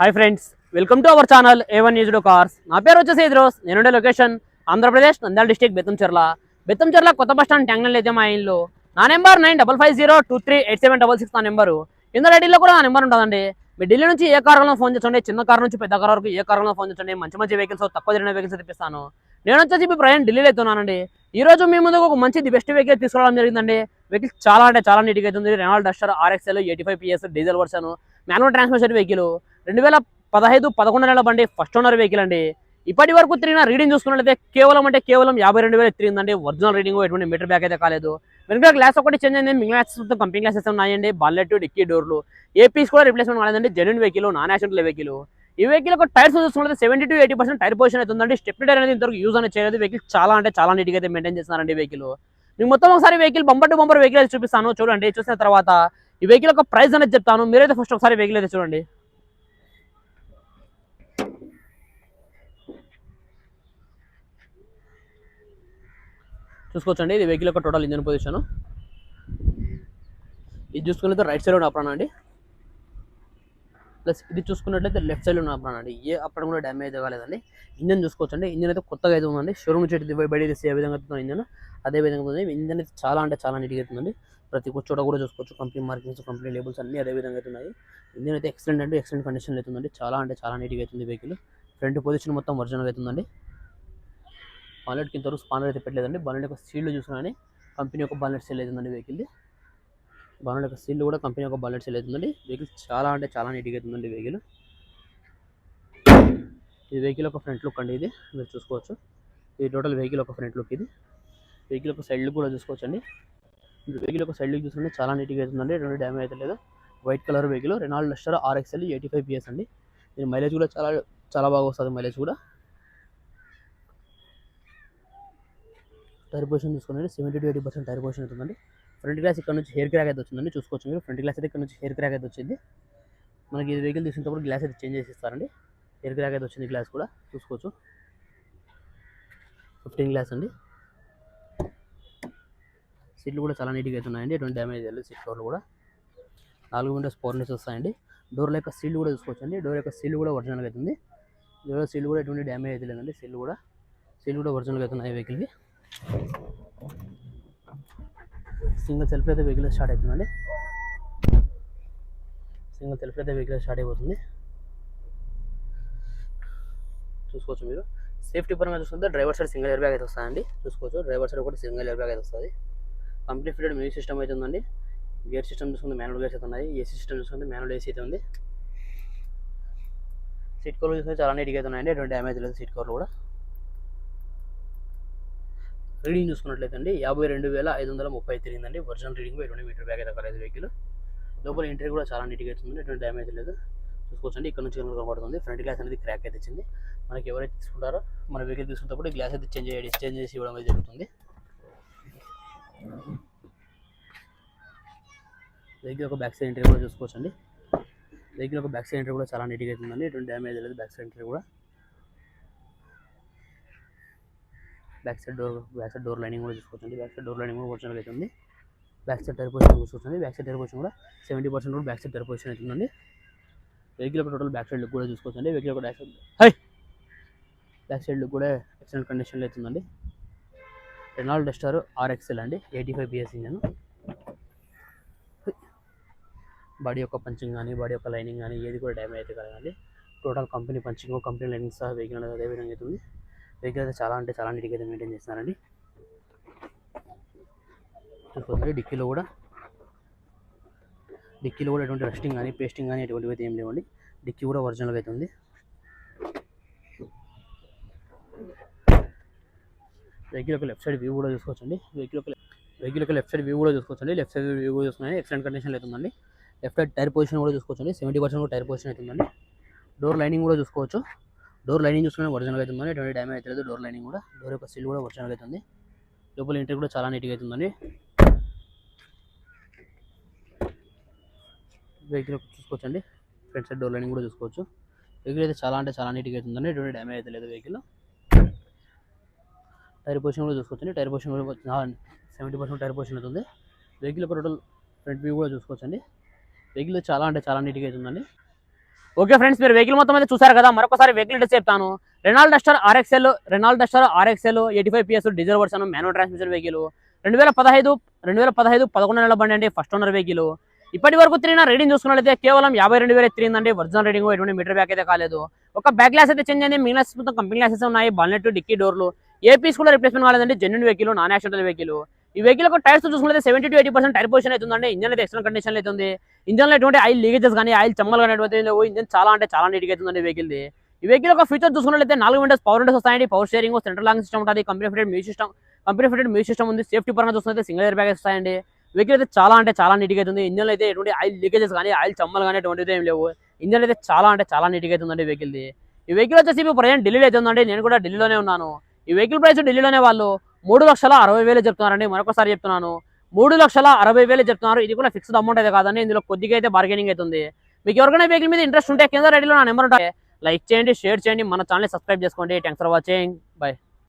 Hi friends welcome to our channel A one news cars నా పేరు వచ్చేసి ఇద్రోస్. నేనుండే లొకేషన్ ఆంధ్రప్రదేశ్ నంద్యాల డిస్టిక్ బెత్తంచెర్ల. బెత్తంచెర్ల కొత్త బస్ స్టాండ్ ట్యాంగ్నల్ అయితే మా ఇల్లు. నా number nine double five zero two three eight seven double six నా నెంబరు ఇందులో రెడీలో కూడా నా నెంబర్ ఉంటుందండి. మీ ఢిల్లీ నుంచి ఏ కార్లో ఫోన్ చేయండి చిన్న కార్ నుంచి పెద్ద కార్ వరకు ఏ కారులో ఫోన్ చేయండి మంచి మంచి వెహికల్స్ తక్కువ తిరిగిన వెహికల్స్ తెప్పిస్తాను. నేను వచ్చేసి ఇప్పుడు ప్రయాణం ఢిల్లీలో అవుతున్నానండి ఈ రోజు మీ ముందుకు ఒక మంచి బెస్ట్ వెహికల్ తీసుకురావడం జరిగిందండి. వెహికల్ చాలా అంటే చాలా నీట్గా అవుతుంది Renault Duster RXL eighty five PS diesel version manual transmission vehicle రెండు వేల పదహైదు పదకొండు నెలల బండి ఫస్ట్ ఓనర్ వెహికల్ అండి. ఇప్పటి వరకు తిరిగిన రీడింగ్ చూసుకున్నట్లయితే కేవలం అంటే కేవలం యాభై రెండు వేలు తిరిగిందండి. ఒరిజినల్ రీడింగ్ ఎటువంటి మీటర్ బ్యాక్ అయితే కాలేదు. వెనుక గ్లాస్ ఒకటి చేంజ్ అయింది. మిగిలిన గ్లాసెస్ మొత్తం కంపెనీ గ్లాసెస్ ఉన్నాయండి. బాల్లెట్ డిక్కీ డోర్లు ఏ పీస్ కూడా రిప్లేస్మెంట్ కాలేదండి. Genuine vehicle non accident vehicle ఈ వెహికల్ ఒక టైర్స్ చూసుకుంటే seventy to eighty percent tyre position అవుతుందండి స్టెప్ టైర్ అనేది ఇంతవరకు యూజ్ అనేది చేయలేదు. వెహికల్ చాలా అంటే చాలా నీట్గా అయితే మెయింటైన్ చేస్తున్నారండి వెహికల్ మీకు మొత్తం ఒకసారి vehicle bumper to bumper vehicle చూపిస్తాను. చూడండి చూసిన తర్వాత ఈ వెహికల్ ఒక ప్రైస్ అనేది చెప్తాను. మీరైతే ఫస్ట్ ఒకసారి వెహికల్ అయితే చూడండి. చూసుకోవచ్చండి. ఇది వెహికల్ యొక్క టోటల్ ఇంజన్ పొజిషన్ ఇది చూసుకున్నట్లయితే రైట్ సైడ్ ఉన్న అప్రాణ అండి. ప్లస్ ఇది చూసుకున్నట్లయితే లెఫ్ట్ సైడ్ ఉన్న అప్రాణ అండి. ఏ అప్పుడు కూడా డ్యామేజ్ కాలేదండి. ఇంజన్ చూసుకోవచ్చండి. ఇంజన్ అయితే కొత్తగా అయితే ఉందండి. షోరూమ్ చెట్టు బయట తీసి ఏ విధంగా ఇంజన్ అదే విధంగా ఉంది ఇంజన్ అయితే చాలా అంటే చాలా నీట్గా అవుతుందండి. ప్రతి ఒక్క చోట కూడా చూసుకోవచ్చు. కంపెనీ మార్కింగ్స్ కంపెనీ లేబుల్స్ అన్ని అదే విధంగా అయితే ఉన్నాయి ఇంజన్ అయితే ఎక్సలెంట్ అంటే ఎక్సలెంట్ కండిషన్ అవుతుందండి. చాలా అంటే చాలా నీట్గా అవుతుంది వెహికల్ ఫ్రంట్ పొజిషన్ మొత్తం ఒరిజినల్ అవుతుందండి. బాలెట్ కింద వరకు స్పానర్ అయితే పెట్టలేదండి. బాలెట్ యొక్క సీల్డ్ చూసినా కంపెనీ యొక్క బాలెట్ సేల్ అవుతుందండి వెహికల్ది బాలెట్ యొక్క సీల్డ్ కూడా కంపెనీ యొక్క బాలెట్ సేల్ అవుతుందండి. వెహికల్ చాలా అంటే చాలా నీట్గా అవుతుందండి వెహికల్ ఇది వెహికల్ ఒక ఫ్రంట్ లుక్ అండి ఇది. మీరు చూసుకోవచ్చు. ఇది టోటల్ వెహికల్ ఒక ఫ్రంట్ లుక్ ఇది. వెహికల్ ఒక సైడ్ లుక్ కూడా చూసుకోవచ్చు అండి వెహికల్ ఒక సైడ్ చూస్తుంటే చూసుకుంటే చాలా నీట్గా అవుతుందండి. ఎటువంటి డ్యామేజ్ అయితే లేదు. White colour vehicle Renault Duster RXL eighty five PS అండి. దీని మైలేజ్ కూడా చాలా చాలా బాగా వస్తుంది మైలేజ్ కూడా. టైర్ పొజిషన్ చూసుకోండి seventy to eighty percent tyre position అవుతుందండి. ఫ్రంట్ గ్లాస్ ఇక్కడ నుంచి హెయిర్ క్రాక్ అయితే వచ్చిందండి. చూసుకోవచ్చు మీరు. ఫ్రంట్ గ్లాస్ అయితే ఇక్కడ నుంచి హెయిర్ క్రాక్ అయితే వచ్చింది. మనకి ఇది వెహికల్ తీసుకున్నప్పుడు గ్లాస్ అయితే చేంజ్ చేసి ఇస్తారండి హెయిర్ క్రాక్ అయితే వచ్చింది గ్లాస్ కూడా. చూసుకోవచ్చు. ఫిఫ్టీన్ గ్లాస్ అండి. సీట్లు కూడా చాలా నీట్గా అవుతున్నాయండి ఎటువంటి డ్యామేజ్ లేదు. సీట్ కవర్లు కూడా నాలుగు విండోస్ పవర్ వస్తాయండి. డోర్ యొక్క సీల్ కూడా చూసుకోవచ్చు అండి డోర్ యొక్క సీల్ కూడా ఒరిజినల్గా అవుతుంది డోర్ సీల్ కూడా ఎటువంటి డ్యామేజ్ అయితే లేదండి. సీల్ కూడా సీల్ కూడా ఒరిజినల్గా అవుతున్నాయి వెహికల్కి. సింగిల్ సెల్ఫ్ అయితే వెహికల్ స్టార్ట్ అవుతుందండి. సింగిల్ సెల్ఫ్ అయితే వెహికల్ స్టార్ట్ అయిపోతుంది. చూసుకోవచ్చు మీరు. సేఫ్టీ పరంగా చూసుకుంటే driver side single air bag అయితే వస్తుందండి చూసుకోవచ్చు. డ్రైవర్ సైడ్ ఒకటి సింగిల్ ఎయిర్ బ్యాగ్ అయితే వస్తుంది. కంప్లీట్ ఫిటెడ్ మ్యూజిక్ సిస్టమ్ అయితే ఉందండి. గేర్ సిస్టమ్ చూసుకుంటే మ్యానువల్ గేర్స్ అయితే ఉన్నాయి. ఏసీ సిస్టమ్ చూసుకుంటే మ్యానువల్ ఏసీ అయితే ఉంది. సీట్ కవర్లు చూసుకుంటే చాలా నీట్గా అయితే ఉన్నాయండి. ఎటువంటి డ్యామేజ్ లేదు సీట్ కవర్లు కూడా. రీడింగ్ చూసుకున్నట్లయితే అండి యాభై రెండు వేల ఐదు వందల ముప్పై తిరిగిందండి. ఒరిజినల్ రీడింగ్ ఎటువంటి మీటర్ బ్యాగ్ అయితే కాలేదు వెహికల్. లోపల ఇంటర్ కూడా చాలా నీట్గా అవుతుంది ఎటువంటి డ్యామేజ్ లేదు. చూసుకోవచ్చండి. ఇక్కడ నుంచి కనబడుతుంది. ఫ్రంట్ గ్లాస్ అనేది క్రాక్ అయితే ఇచ్చింది. మనకి ఎవరైతే తీసుకుంటారో మన వెహికల్ తీసుకున్నప్పుడు గ్లాస్ అయితే చేంజ్ చేంజ్ చేసి ఇవ్వడం అయితే జరుగుతుంది. వెహికల్ ఒక బ్యాక్ సైడ్ ఎంట్రీ కూడా చూసుకోవచ్చండి. వెహికల్ ఒక బ్యాక్ సైడ్ ఎంట్రీ కూడా చాలా నీట్గా అవుతుందండి ఎటువంటి డ్యామేజ్ లేదు. బ్యాక్ సైడ్ ఎంట్రీ కూడా. Back side door back side door lining కూడా చూసుకోవచ్చండి. బ్యాక్ సైడ్ డోర్ లైనింగ్ కూడా ఒరిజినల్ అవుతుంది బ్యాక్ సైడ్ టైర్ పొజిషన్ చూసుకోవచ్చండి. బ్యాక్ సైడ్ టైర్ పొజిషన్ కూడా సెవెంటీ పర్సెంట్ కూడా బ్యాక్ సైడ్ టైర్ పొజిషన్ అవుతుందండి వెహికల్ ఒక టోటల్ బ్యాక్ సైడ్ లుక్ కూడా చూసుకోవచ్చండి. వెహికల్ ఒక back side high back side look కూడా ఎక్సలెంట్ కండిషన్లో అవుతుందండి రెనాల్డ్ డస్టర్ ఆర్ఎక్సెల్ అండి eighty five BS engine body యొక్క పంచింగ్ కానీ బాడీ యొక్క లైనింగ్ కానీ ఏది కూడా డ్యామేజ్ అయితే కదండి total company punching company lining సహా వెహికల్ అదే విధంగా అవుతుంది. వెహికల్ అయితే చాలా అంటే చాలా నీట్గా అయితే మెయింటైన్ చేస్తున్నారండి. చూసుకోండి డిక్కీలో కూడా. డిక్కీలో కూడా ఎటువంటి రెస్టింగ్ కానీ పేస్టింగ్ కానీ ఎటువంటివి అయితే ఏం లేవండి. డిక్కీ కూడా ఒరిజినల్గా అయితే ఉంది. వెహికల్ యొక్క లెఫ్ట్ సైడ్ వ్యూ కూడా చూసుకోవచ్చండి. వెహికల్ యొక్క వెహికల్ యొక్క లెఫ్ట్ సైడ్ వ్యూ కూడా చూసుకోవచ్చండి. లెఫ్ట్ సైడ్ వ్యూ కూడా చూసుకుని ఎక్సలెంట్ కండిషన్లో అవుతుందండి లెఫ్ట్ సైడ్ టైర్ పొజిషన్ కూడా చూసుకోవచ్చండి. సెవెంటీ పర్సెంట్ టైర్ పొజిషన్ అవుతుందండి డోర్ లైనింగ్ కూడా చూసుకోవచ్చు. డోర్ లైనింగ్ చూసుకుని ఒరిజినల్ అవుతుందండి ఎటువంటి డ్యామేజ్ అవుతుంది లేదు. డోర్ లైనింగ్ కూడా డోర్ యొక్క సీల్ కూడా ఒరిజినల్ అవుతుంది లోపల ఎంట్రీ కూడా చాలా నీట్గా అవుతుందండి వెహికల్ చూసుకోవచ్చండి. ఫ్రంట్ సైడ్ డోర్ లైనింగ్ కూడా చూసుకోవచ్చు. వెహికల్ అయితే చాలా అంటే చాలా నీట్గా అవుతుందండి ఎటువంటి డ్యామేజ్ అయితే లేదు వెహికల్. టైర్ పొజిషన్ కూడా చూసుకోవచ్చండి టైర్ పొజిషన్ కూడా సెవెంటీ పర్సెంట్ టైర్ పొజిషన్ అవుతుంది. వెహికల్ టోటల్ ఫ్రంట్ వ్యూ కూడా చూసుకోవచ్చండి వెహికల్ చాలా అంటే చాలా నీట్గా అవుతుందండి. ఓకే ఫ్రెండ్స్ మీరు వెహికల్ మొత్తం అయితే చూసారు కదా మరొకసారి వెహికల్ డెస్ చెప్తాను. Renault Duster RXL Renault Duster RXL eighty five PS diesel version manual transmission vehicle రెండు వేల పదహైదు రెండు వేల పదహైదు పదకొండు నెలల బండి అండి ఫస్ట్ ఓనర్ వెహికల్ ఇప్పటి వరకు తిరిగిన రీడింగ్ చూసుకున్నట్లయితే కేవలం యాభై రెండు వేల తిరిగిందండి ఒరిజినల్ రీడింగ్ ఎటువంటి మీటర్ బ్యాక్ అయితే కాలేదు. ఒక బ్యాక్ గ్లాస్ అయితే చేంజ్ అయింది. మిగిలిన గ్లాసెస్ మొత్తం కంపెనీ గ్లాసెస్ ఉన్నాయి. బాల్నెట్ డిక్కీ డోర్లు ఏ పీస్ కూడా రిప్లేస్మెంట్ కాలేదండి genuine vehicle non accidental vehicle ఈ వెహికల్ ఒక టైర్స్ చూసుకుంటే seventy to eighty percent tyre position అవుతుందండి ఇంజన్ అయితే ఎక్సలెంట్ కండిషన్ అవుతుంది ఇంజన్లో ఎటువంటి ఆయిల్ లీకేజెస్ కానీ ఆయిల్ చమ్మలు కానీ ఎటువంటి లేవు. ఇంజన్ చాలా అంటే చాలా నీట్గా అవుతుందండి వెహికల్ది ఈ వెహికల్ ఒక ఫీచర్ చూసుకున్నట్లయితే నాలుగు విండోస్ పవర్ విండోస్ వస్తాయండి. Power steering central lock system ఉంటుంది. Company fitted music system company fitted music system ఉంది. సేఫ్టీ పరంగా చూసుకుంటే సింగిల్ ఎయిర్ బ్యాగ్ వస్తాయండి. వెహికల్ అయితే చాలా అంటే చాలా నీట్గా అవుతుంది ఇంజన్ అయితే ఎటువంటి ఆయిల్ లీకేజెస్ కానీ ఆయిల్ చమ్మలు కానీ ఎటువంటిది ఏం లేవు. ఇంజన్ అయితే చాలా అంటే చాలా నీట్గా అవుతుందండి వెహికల్ది ఈ వెహికల్ వచ్చేసి ఇప్పుడు ప్రజెంట్ ఢిల్లీలో అయితే నేను కూడా ఢిల్లీలోనే ఉన్నాను. ఈ వెహికల్ ప్రైస్ ఢిల్లీలోనే వాళ్ళు మూడు లక్షల అరవై వేలు చెప్తున్నారండి. మరొకసారి చెప్తున్నాను. మూడు లక్షల అరవై వేలు చెప్తున్నారు. ఇది కూడా ఫిక్స్డ్ అమౌంట్ అయితే కాదండి. ఇందులో కొద్దిగా అయితే బార్గెనింగ్ అవుతుంది మీకు ఎవరికైనా వెహికల్ మీద ఇంట్రెస్ట్ ఉంటే కింద రెడీలో నా నెంబర్ ఉంటాయి లైక్ చేయండి షేర్ చేయండి. మన ఛానల్ సబ్స్క్రైబ్ చేసుకోండి. Thanks for watching bye